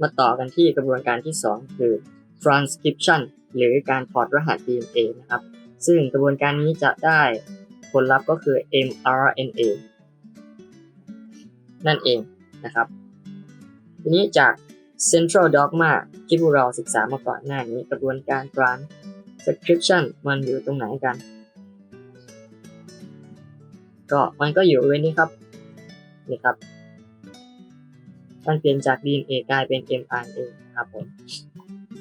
มาต่อกันที่กระบวนการที่ 2 คือ transcription หรือการถอดรหัส DNA นะครับ ซึ่งกระบวนการนี้จะได้ผลลัพธ์ก็คือ mRNA นั่นเองนะครับ ทีนี้จาก central dogma ที่พวกเราศึกษามาก่อนหน้านี้ กระบวนการ transcription มันอยู่ตรงไหนกัน ก็มันก็อยู่เว้นนี้ครับนี่ครับ มันเปลี่ยนจาก DNA กลายเป็น mRNA นะครับผม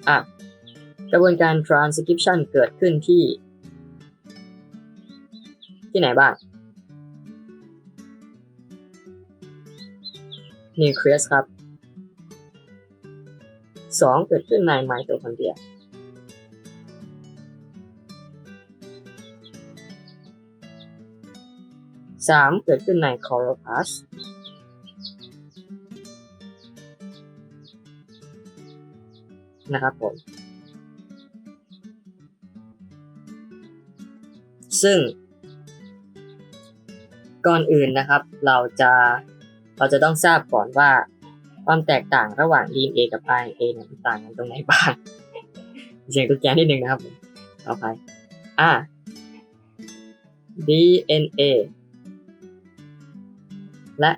อะกระบวนการ transcription เกิดขึ้นที่ ที่ไหนบ้าง nucleus ครับสองเกิดขึ้นในไมโตคอนเดรียสามเกิดขึ้นในคอโรพลาส นะครับผม ซึ่ง ก่อนอื่นนะครับ เราจะเราจะต้องทราบก่อนว่าความแตกต่างระหว่าง DNA กับ RNA เนี่ยมันต่างกันตรงไหนบ้างเสียงตุ๊กแกนิดนึงนะครับผมเอาไปอ่า DNA และ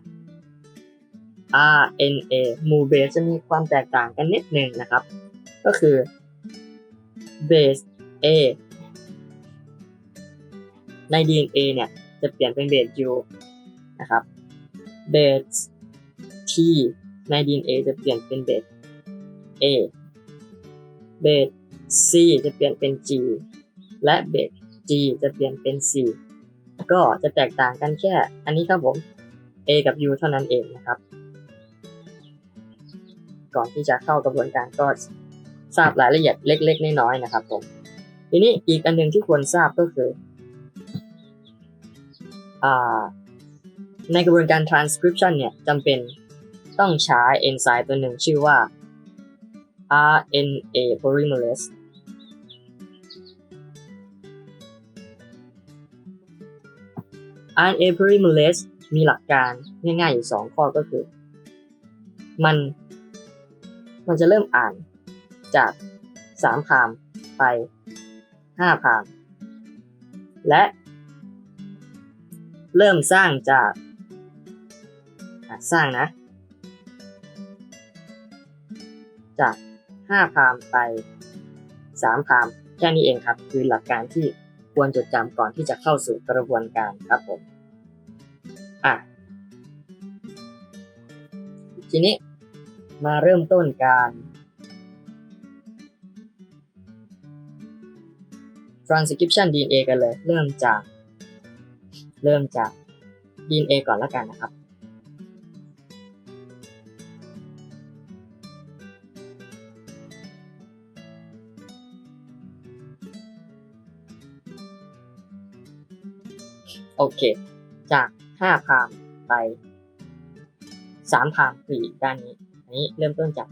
RNA หมูเบสจะมีความแตกต่างกันนิดหนึ่งนะครับ ก็คือเบส A ใน DNA เนี่ยจะเปลี่ยนเป็นเบส U นะครับเบส T ใน DNA จะเปลี่ยนเป็นเบส A เบส C จะเปลี่ยนเป็น G และเบส G จะเปลี่ยนเป็น C ก็จะแตกต่างกันแค่ อันนี้ครับผม A กับ U เท่านั้นเองนะครับ ก่อนที่จะเข้ากระบวนการก็ ทราบรายละเอียดเล็ก ๆ น้อยๆนะครับผมทีนี้อีกอันหนึ่งที่ควรทราบก็คืออในกระบวนการ transcription เนี่ยจำเป็นต้องใช้เอนไซม์ตัวหนึ่งชื่อว่า RNA polymerase RNA polymerase มีหลักการง่ายๆอยู่2ข้อก็คือ มันมันจะเริ่มอ่าน จาก3พามไป5พาม และเริ่มสร้างจากสร้างนะ จาก5พามไป3พามแค่นี้เองครับ คือหลักการที่ควรจดจำก่อนที่จะเข้าสู่กระบวนการครับผมอะทีนี้มาเริ่มต้นการ transcription DNA กันเลย เริ่มจาก เริ่มจาก DNA ก่อนแล้วกันนะครับ โอเค จาก5พามไป3พามอีกด้านนี้ อันนี้เริ่มต้นจาก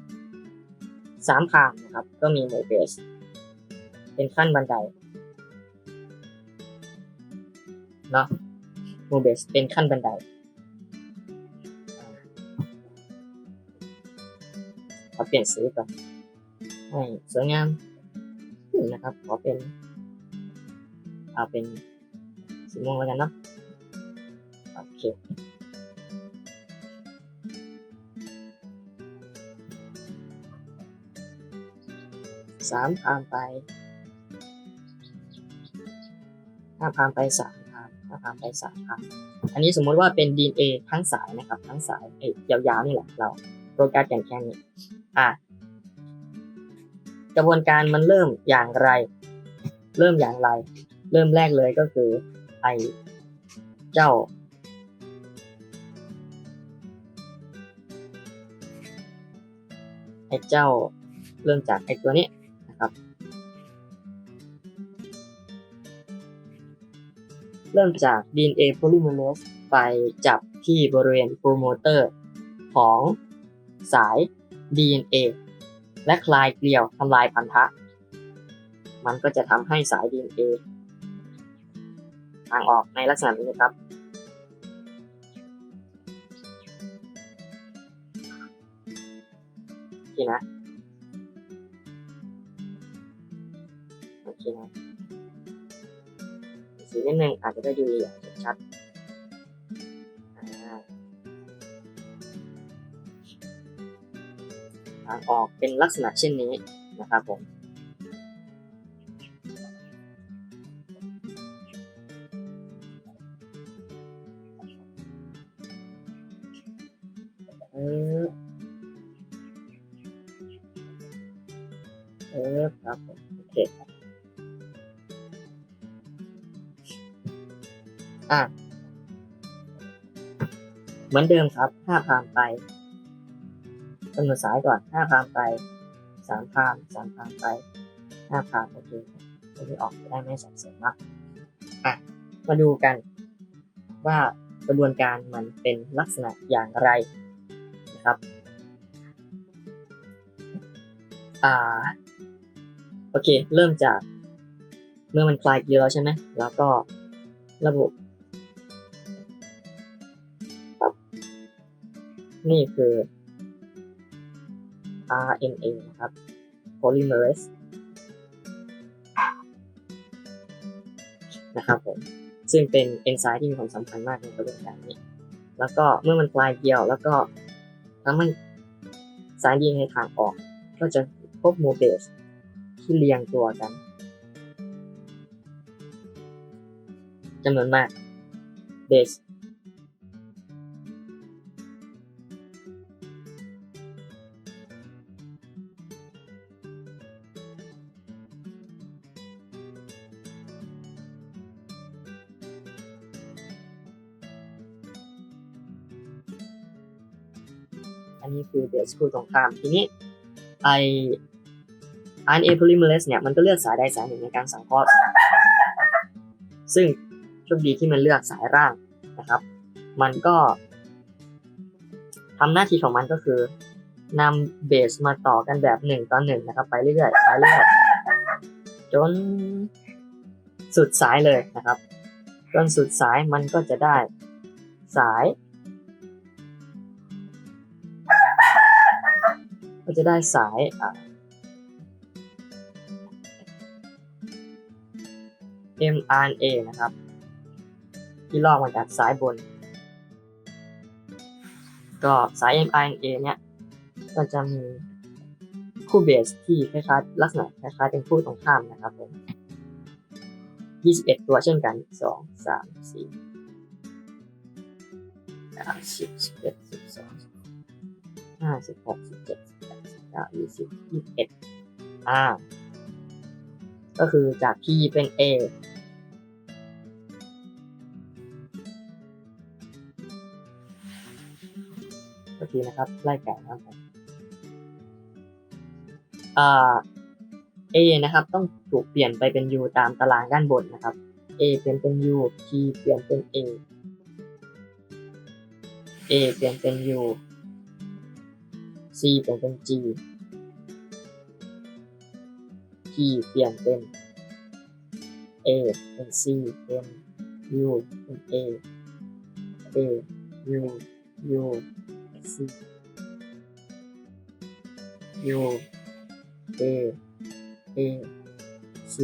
3พามนะครับ ก็มีโมเบสเป็นขั้นบันได เนาะโมเบสเป็นขั้นบันไดขอเปลี่ยนสีก่อนให้สวยงามนนะครับ ขอเป็น เอาเป็นสีม่วงแล้วกันเนาะโอเคสามพามไปห้าพามไปสาม พามห้าพามไปสามพามอันนี้สมมุติว่าเป็น DNA ทั้งสายนะครับ ทั้งสายเอ้ยยาวๆนี่แหละเราโปรแกรมกันแค่นี้อะกระบวนการมันเริ่มอย่างไร เริ่มอย่างไร เริ่มแรกเลยก็คือไอเจ้า ไอ้เจ้า เริ่มจากไอ้ตัวนี้ เริ่มจาก DNA polymerase ไปจับที่บริเวณโปรโมเตอร์ของสาย DNA และคลายเกลียวทำลายพันธะ มันก็จะทำให้สาย DNA ทางออกในลักษณะนี้ครับเคนะ สีนิดนึงอาจจะได้ดูอย่างชัดๆทางออกเป็นลักษณะเช่นนี้นะครับผมเออเออครับผมโอเค อะเหมือนเดิมครับห้าพามไปกำหนดสายก่อนห้าพามไปสามพามสามพามไปห้าพามโอเคจะได้ออกจะได้ไม่สับสนมากอะมาดูกัน ว่ากระบวนการมันเป็นลักษณะอย่างไรนะครับอ่าโอเค เริ่มจาก เมื่อมันคลายเกลียวแล้วใช่ไหมแล้วก็ระบุครับ นี่คือ RNA นะครับ polymerase นะครับผม ซึ่งเป็นเอนไซม์ที่มีความสำคัญมากในกระบวนการนี้ แล้วก็เมื่อมันคลายเกลียว แล้วก็ทำให้สายดีในทางออก ก็จะพบโมเบสที่เรียงตัวกันจำนวนมากเบส อันนี้คือเบสคู่ตรงข้าม ทีนี้ไอ RNA polymerase เนี่ยมันก็เลือกสายใดสายหนึ่งในการสังเคราะห์ซึ่งโชคดีที่มันเลือกสายร่างนะครับ มันก็ทำหน้าที่ของมันก็คือนำเบสมาต่อกันแบบหนึ่งต่อหนึ่งนะครับ ไปเรื่อยๆไปเรื่อยๆจนสุดสายเลยนะครับ จนสุดสายมันก็จะได้สาย ก็จะได้สายอ่า mRNA นะครับ ที่ลอกมาจากสายบน ก็สาย mRNA เนี่ยก็จะมีคู่เบสที่คล้ายๆลักษณะคล้ายๆเป็นคู่ตรงข้ามนะครับผม21 ตัวเช่นกัน 2 3 4 9 10 11 12 5 16 17 18 19 20 21อ่า ก็คือจากทีเป็น A ก็คือนะครับไล่แก่นะครับอ่า A นะครับ ต้องถูกเปลี่ยนไปเป็น U ตามตารางด้านบนนะครับ A เปลี่ยนเป็น U T เปลี่ยนเป็น A A เปลี่ยนเป็น U C เปลี่ยนเป็น G T เปลี่ยนเป็น A เป็น C เป็น U เป็น A A U U C U A A C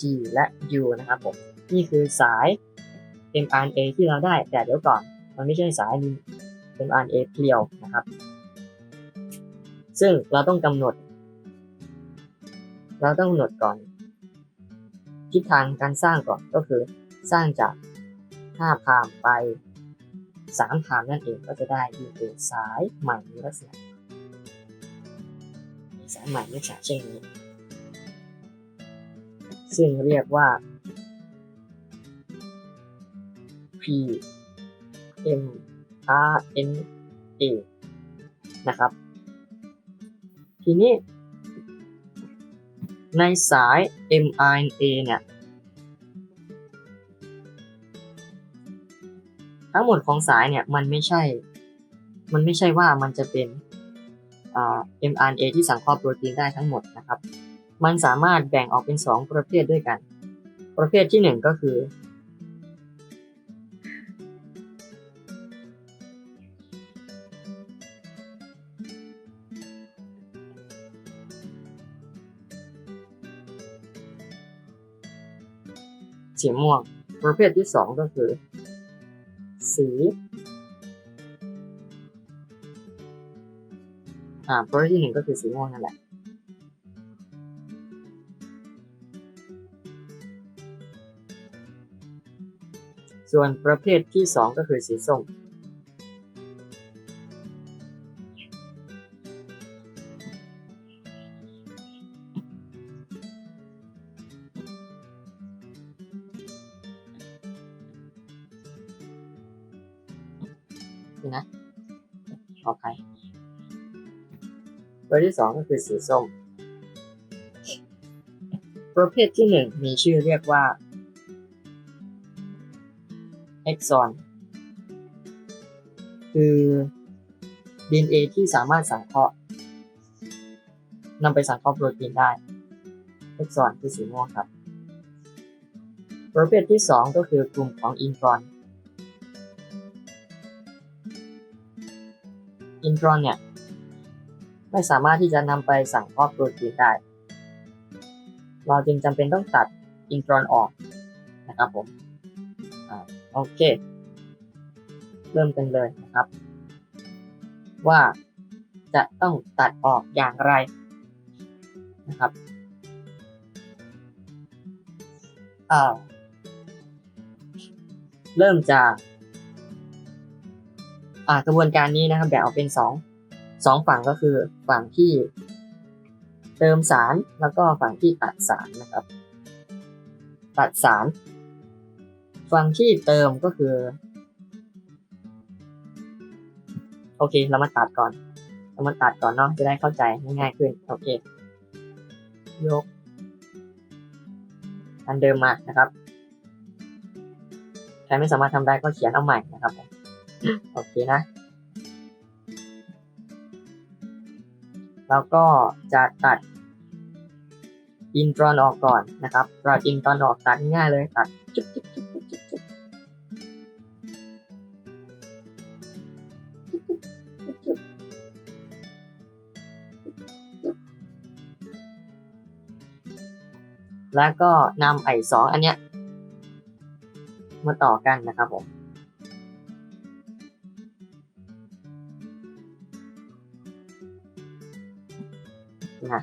G และ U นะครับผม นี่คือสาย mRNA ที่เราได้แต่เดี๋ยวก่อน มันไม่ใช่สาย mRNA เพียวนะครับ ซึ่งเราต้องกำหนด เราต้องกำหนดก่อน ทิศทางการสร้างก่อนก็คือสร้างจาก5พามไป3พามนั่นเองก็จะได้ยูเป็นสายใหม่ในลักษณะสายใหม่ลักษณะเช่นนี้ ซึ่งเรียกว่า P M R N A นะครับ ทีนี้ ในสาย mRNA เนี่ย ทั้งหมดของสายเนี่ยมันไม่ใช่ มันไม่ใช่ว่ามันจะเป็น mRNA ที่สังเคราะห์โปรตีนได้ทั้งหมดนะครับ มันสามารถแบ่งออกเป็น 2 ประเภทด้วยกัน ประเภทที่ 1 ก็คือ สีม่วง ประเภทที่สองก็คือ สีอ่าประเภทที่หนึ่งก็คือสีม่วงนั่นแหละส่วนประเภทที่สองก็คือสีส้ม นี่นะขอใครประเภทที่สองก็คือสีส้ม ประเภทที่หนึ่งมีชื่อเรียกว่า exon คือ DNA ที่สามารถสังเคราะห์นำไปสังเคราะห์โปรตีนได้ exon คือสีม่วงครับ ประเภทที่สองก็คือกลุ่มของอินทรอน อินทรอนเนี่ย ไม่สามารถที่จะนำไปสั่งคราะห์โปรตีนได้ เราจึงจำเป็นต้องตัดอินทรอนออกนะครับผมอโอเค เริ่มกันเลยนะครับ ว่าจะต้องตัดออกอย่างไรนะครับอ่าเริ่มจาก กระบวนการนี้นะครับแบ่งออกเป็นสองสองฝั่งก็คือฝั่งที่เติมสารแล้วก็ฝั่งที่ตัดสารนะครับ ตัดสาร ฝั่งที่เติมก็คือ โอเค เรามาตัดก่อน เรามาตัดก่อนเนาะจะได้เข้าใจง่ายๆขึ้นโอเค ยก อันเดิมมานะครับใครไม่สามารถทำได้ก็เขียนเอาใหม่นะครับผม โอเคนะ แล้วก็จะตัดอินทรอนออกก่อนนะครับตัดอินทรอนออกตัดง่ายเลยตัดจุ๊บจุ๊บจุ๊บจุ๊บจุ๊บจุ๊บแล้วก็นำไอ้สองอันเนี้ยมาต่อกันนะครับผม นะ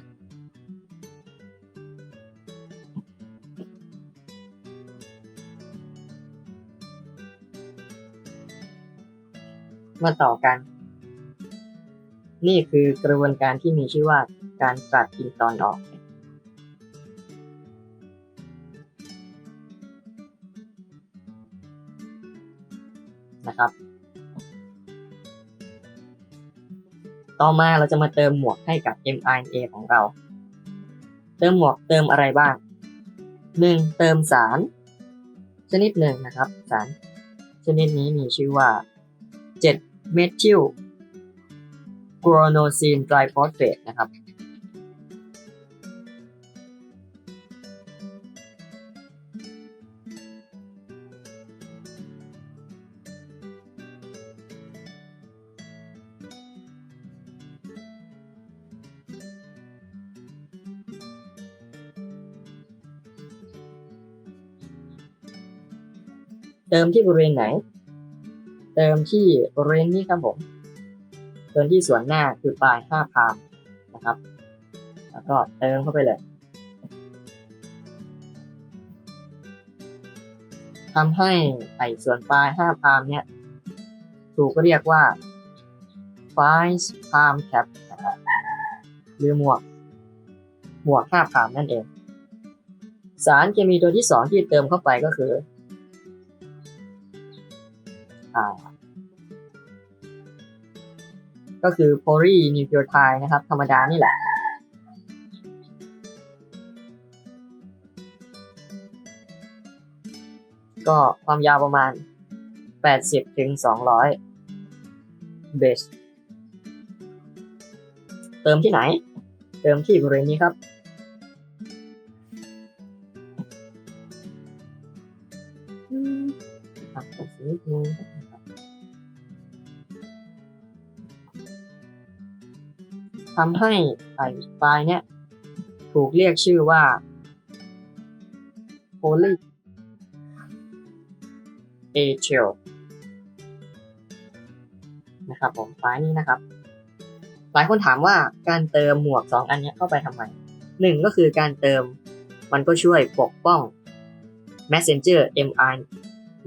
มาต่อกัน นี่คือกระบวนการที่มีชื่อว่าการตัดอินตอนออก ต่อมาเราจะมาเติมหมวกให้กับ mRNA ของเรา เติมหมวกเติมอะไรบ้าง 1. เติมสาร ชนิดหนึ่งนะครับ สาร ชนิดนี้มีชื่อว่า 7 เมทิลกรโนซีนไตรฟอสเฟตนะครับ เติมที่บริเวณไหน เติมที่บริเวณนี้ครับผม เติมที่ส่วนหน้าคือปลาย5พามนะครับ แล้วก็เติมเข้าไปเลยทำให้ไอส่วนปลาย5พามเนี่ย ถูกเรียกว่า five palm cap นะครับหรือหมวก หมวก5พามนั่นเอง สารเคมีตัวที่2ที่เติมเข้าไปก็คือ อ่า ก็คือโพลีนิวคลีโอไทด์นะครับ ธรรมดานี่แหละ ก็ความยาวประมาณ 80ถึง200 เบส เติมที่ไหน เติมที่บริเวณนี้ครับ ทำให้ไอ้ไฟล์เนี้ยถูกเรียกชื่อว่า poly A tail นะครับผมไฟล์นี้นะครับ หลายคนถามว่าการเติมหมวก 2 อันนี้เข้าไปทำไมหนึ่งก็คือการเติมมันก็ช่วยปกป้อง messenger mR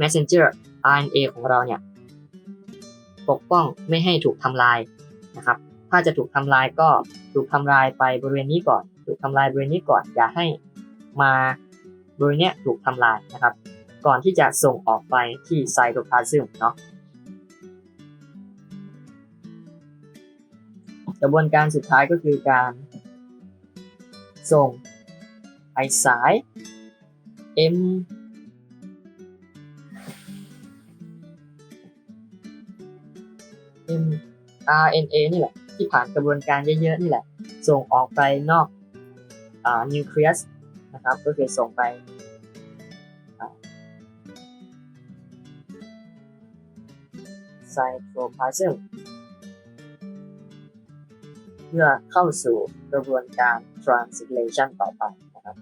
messenger RNA ของเราเนี่ยปกป้องไม่ให้ถูกทำลายนะครับ ถ้าจะถูกทำลายก็ถูกทำลายไปบริเวณนี้ก่อน ถูกทำลายบริเวณนี้ก่อน อย่าให้มาบริเวณเนี้ยถูกทำลายนะครับ ก่อนที่จะส่งออกไปที่ไซโตพลาซึมเนาะกระบวนการสุดท้ายก็คือการส่งไอสาย M M RNA นี่แหละ ที่ผ่านกระบวนการเยอะๆนี่แหละ ส่งออกไปนอกอนิวเคลียสนะครับ ก็คือส่งไปไซโตพลาซึมเพื่อเข้าสู่กระบวนการ translation ต่อไปนะครับ